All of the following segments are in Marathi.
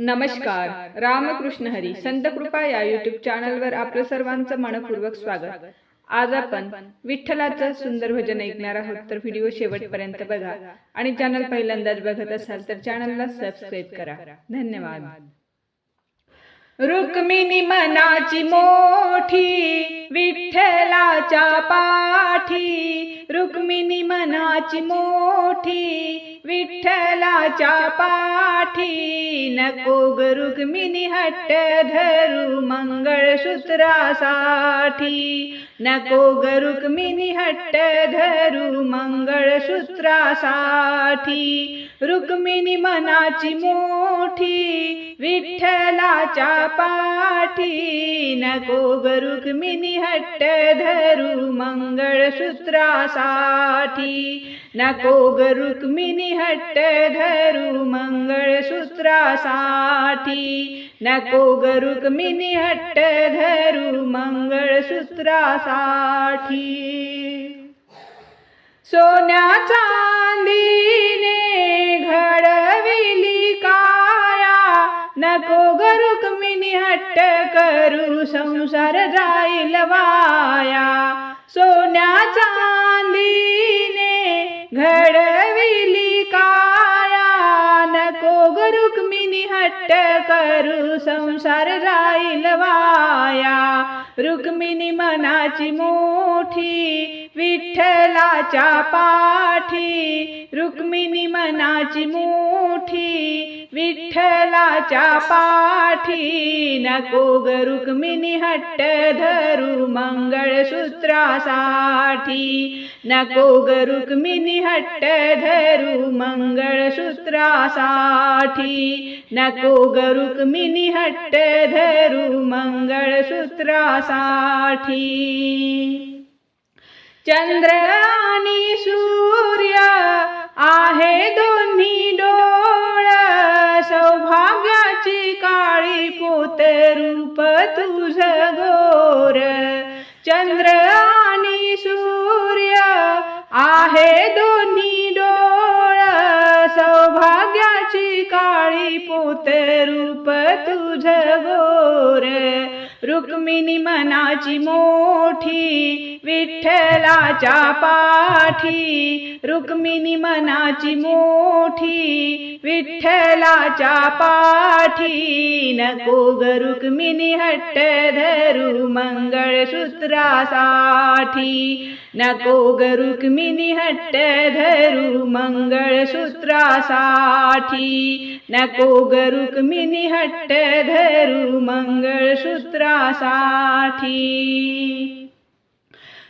नमस्कार. रामकृष्ण हरी. संत कृपा या युट्यूब चॅनलवर आपलं सर्वांचं मनपूर्वक स्वागत. आज आपण विठ्ठलाचं सुंदर भजन ऐकणार आहोत तर व्हिडिओ शेवटपर्यंत बघा. आणि चॅनल पहिल्यांदाच बघत असाल तर चॅनलला सबस्क्राईब करा. धन्यवाद. रुक्मिणी मनाची मोठी विठ्ठलाच्या पाठी. रुक्मिणी मनाची मोठी विठ्ठलाच्या पाठी. नको ग रुक्मिणी हट्ट धरू मंगळसूत्रासाठी. नको ग रुक्मिणी हट्ट धरू मंगळसूत्रासाठी. रुक्मिणी मनाची मोठी विठ्ठलाच्या पाठी नको ग हट्ट धरू मंगळसूत्रासाठी. नको ग हट्ट धरू मंगळसूत्रासाठी. नको ग हट्ट धरू मंगळसूत्रासाठी. सोन्या चांदीने नको ग रुक्मिणी हट्ट करू संसार जाईल वाया. सोन्या चांदीने घडविली काया. नको ग रुक्मिणी हट्ट करू संसार जाईल वाया. रुक्मिणी मनाची मोठी विठ्ठलाच्या पाठी. रुक्मिणी मनाची मोठी विठ्ठलाच्या पाठी नको ग रुक्मिणी हट्ट धरू मंगळसूत्रासाठी. नको ग रुक्मिणी हट्ट धरू मंगळसूत्रासाठी. नको ग रुक्मिणी हट्ट धरू मंगळसूत्रासाठी. चंद्र आणि सूर्य चंद्र आणि सूर्य आहे दोन्ही डोळ. सौभाग्याची काळी पोते रूप तुझ गोर. रुक्मिणी मनाची मोठी विठ्ठलाच्या पाठी. रुक्मिणी मनाची मोठी विठ्ठलाच्या पाठी. नको ग रुक्मिणी हट्ट धरू मंगळसूत्रासाठी. नको ग रुक्मिणी हट्ट धरू मंगळसूत्रासाठी. नको ग रुक्मिणी हट्ट धरू मंगळसूत्रासाठी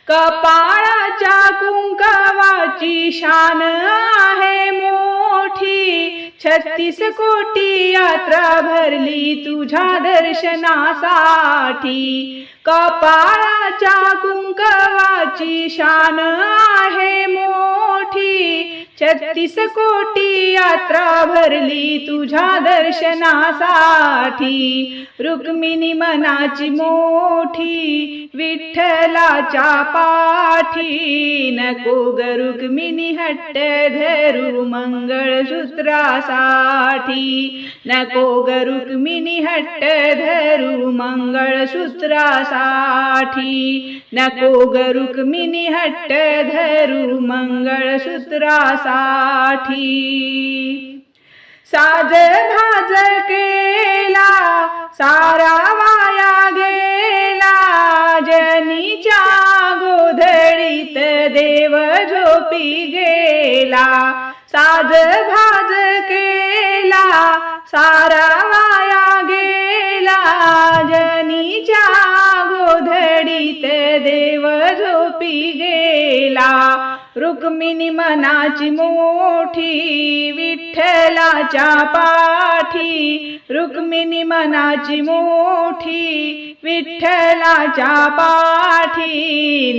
कपाळाच्या कुंकवाची शान आहे मोठी. छत्तीस कोटी यात्रा भरली तुझ्या दर्शनासाठी. कपाळाच्या कुंकवाची शान आहे मोठी. छत्तीस कोटी यात्रा भरली तुझ्या दर्शनासाठी. रुक्मिणी मनाची मोठी विठ्ठलाच्या पाठी. नको ग रुक्मिणी हट्ट धरू मंगळसूत्रासाठी. नको ग रुक्मिणी हट्ट धरू मंगळसूत्रासाठी. नको ग रुक्मिणी हट्ट धरू मंगळसूत्रासाठी साठी साज भाज केला सारा वाया गेला. जनीच्या गोधडीत देव झोपी गेला. साज भाज केला सारा वाया गेला. जनीच्या गोधडीत देव झोपी गेला. रुक्मिणी मनाची मोठी विठ्ठलाच्या पाठी. रुक्मिणी मनाची मोठी विठ्ठलाच्या पाठी.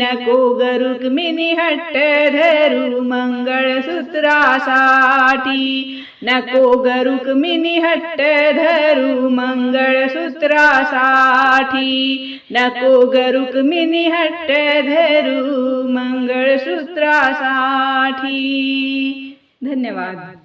नको ग रुक्मिणी हट्ट धरू मंगळसूत्रासाठी. नको ग रुक्मिणी हट्ट धरू मंगळसूत्रासाठी. नको ग रुक्मिणी हट्ट धरू मंगळसूत्रासाठी. धन्यवाद.